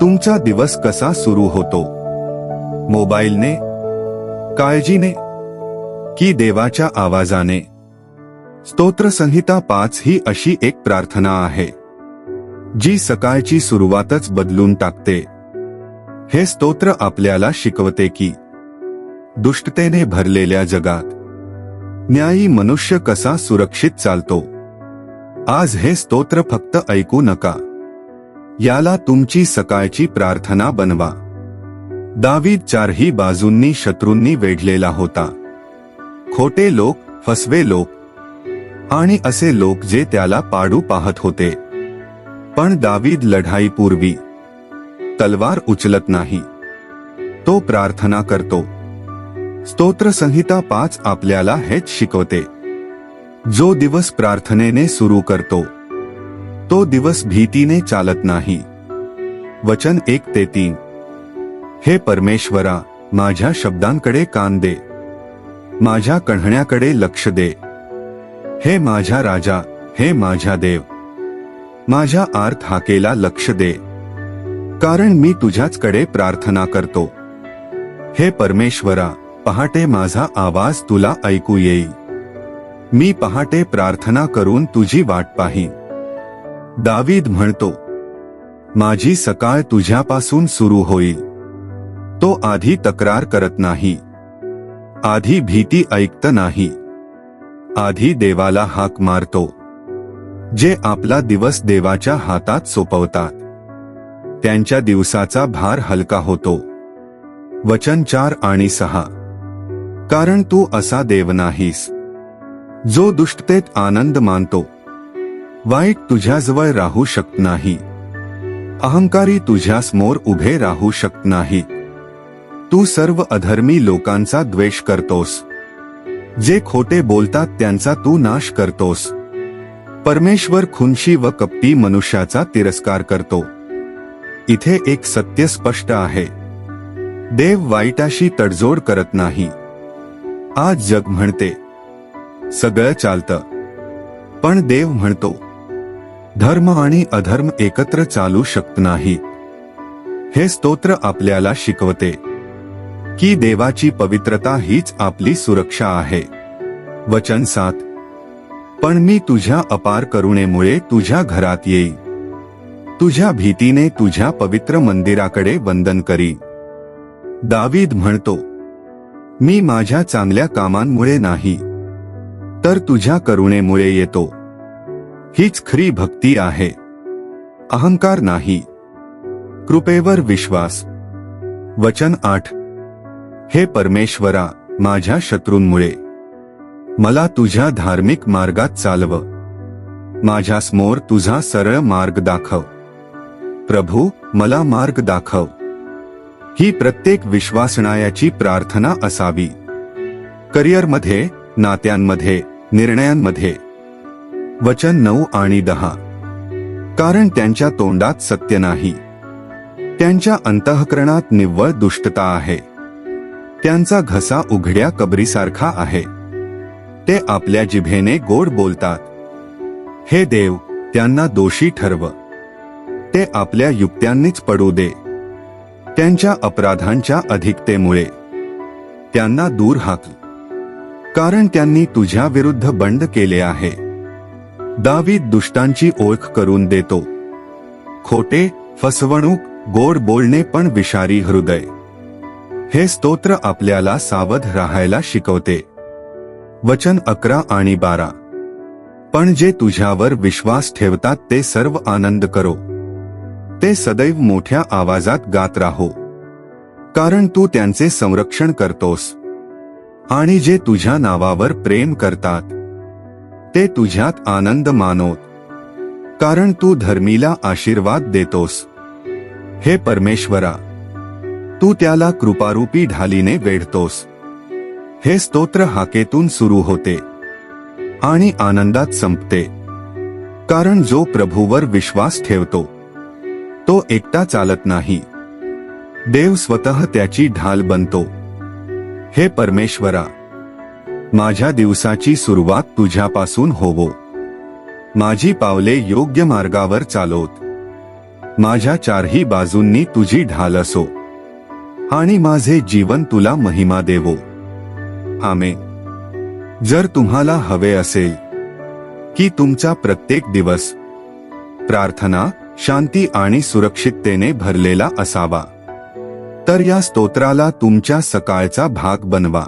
तुमचा दिवस कसा सुरू होतो? मोबाईलने? काळजीने? की देवाच्या आवाजाने? स्तोत्रसंहिता पाच ही अशी एक प्रार्थना आहे जी सकाळची सुरुवातच बदलून टाकते. हे स्तोत्र आपल्याला शिकवते की दुष्टतेने भरलेल्या जगात न्यायी मनुष्य कसा सुरक्षित चालतो? आज हे स्तोत्र फक्त ऐकू नका. याला तुमची सकाळची प्रार्थना बनवा. दावीद चारही बाजूंनी शत्रूंनी वेढलेला होता. खोटे लोक फसवे लोक आणि असे लोक जे त्याला पाडू पाहत होते. पण दावीद लढाईपूर्वी तलवार उचलत नाही. तो प्रार्थना करतो. स्तोत्रसंहिता पाच आपल्याला हेच शिकवते. जो दिवस प्रार्थनेने सुरू करतो. तो दिवस भीतीने चालत नाही. वचन एक ते तीन. हे परमेश्वरा माझ्या शब्दांकडे कान दे. माझ्या कण्हण्याकडे लक्ष दे. हे माझ्या राजा हे माझ्या देव. माझ्या आर्थ हाकेला लक्ष दे. कारण मी तुझ्याचकडे प्रार्थना करतो. हे परमेश्वरा पहाटे माझा आवाज तुला ऐकू येईल मी पहाटे प्रार्थना करून तुझी वाट पाहीन. दावीद म्हणतो माझी सकाळ तुझ्यापासून सुरू होईल. तो आधी तक्रार करत नाही. आधी भीती ऐकत नाही. आधी देवाला हाक मारतो. जे आपला दिवस देवाच्या हातात सोपवतात. त्यांच्या दिवसाचा भार हलका होतो. वचन चार आणि सहा. कारण तू असा देव नाहीस. जो दुष्टतेत आनंद मानतो. वाईट तुझ्याजवळ राहू शकत नाही. अहंकारी तुझ्यासमोर उभे राहू शकत नाही. तू सर्व अधर्मी लोकांचा द्वेष करतोस. जे खोटे बोलतात त्यांचा तू नाश करतोस. परमेश्वर खुनशी व कपटी मनुष्याचा तिरस्कार करतो. इथे एक सत्य स्पष्ट आहे. देव वाईटाशी तडजोड करत नाही. आज जग म्हणते सगळं चालतं. पण देव म्हणतो धर्म आणि अधर्म एकत्र चालू शकत नाही. हे स्तोत्र आपल्याला शिकवते की देवाची पवित्रता हीच आपली सुरक्षा आहे. वचन सात पण मी तुझ्या अपार करुणेमुळे तुझ्या घरात येई. तुझ्या भीतीने तुझ्या पवित्र मंदिराकडे वंदन करी. दावीद म्हणतो मी माझ्या चांगल्या कामांमुळे नाही तर तुझ्या करुणेमुळे येतो. हीच खरी भक्ती आहे. अहंकार नाही. कृपेवर विश्वास. वचन आठ. हे परमेश्वरा माझ्या शत्रूंमुळे. मला तुझ्या धार्मिक मार्गात चालव. माझ्यासमोर तुझा सरळ मार्ग दाखव. प्रभू मला मार्ग दाखव. ही प्रत्येक विश्वासणायाची प्रार्थना असावी. करिअरमध्ये नात्यांमध्ये निर्णयांमध्ये. वचन नऊ आणि दहा. कारण त्यांच्या तोंडात सत्य नाही. त्यांच्या अंतःकरणात निव्वळ दुष्टता आहे. त्यांचा घसा उघड्या कबरीसारखा आहे. ते आपल्या जिभेने गोड बोलतात. हे देव त्यांना दोषी ठरव. ते आपल्या युक्त्यांनीच पडू दे. त्यांच्या अपराधांच्या अधिकतेमुळे. त्यांना दूर हाक. कारण त्यांनी तुझ्या विरुद्ध बंड केले आहे. दावीद दुष्टांची ओळख करून देतो. खोटे फसवणूक गोड बोलणे पण विषारी हृदय. हे स्तोत्र आपल्याला सावध राहायला शिकवते. वचन अकरा आणि बारा. पण जे तुझ्यावर विश्वास ठेवतात ते सर्व आनंद करो. ते सदैव मोठ्या आवाजात गात राहो. कारण तू त्यांचे संरक्षण करतोस. आणि जे तुझ्या नावावर प्रेम करतात ते तुझ्यात आनंद मानोत. कारण तू धर्मीला आशीर्वाद देतोस. हे परमेश्वरा तू त्याला कृपारूपी ढालीने वेढतोस. हे स्तोत्र हाकेतून सुरू होते आणि आनंदात संपते. कारण जो प्रभूवर विश्वास ठेवतो तो एकटा चालत नाही. देव स्वतः त्याची ढाल बनतो. हे परमेश्वरा माझ्या दिवसाची सुरुवात तुझ्यापासून होवो. माझी पावले योग्य मार्गावर चालवत माझ्या चारही बाजूंनी तुझी ढाल असो. आणि माझे जीवन तुला महिमा देवो. आमे जर तुम्हाला हवे असेल की तुमचा प्रत्येक दिवस प्रार्थना शांती आणि सुरक्षिततेने भरलेला असावा. तर या स्तोत्राला तुमच्या सकाळचा भाग बनवा.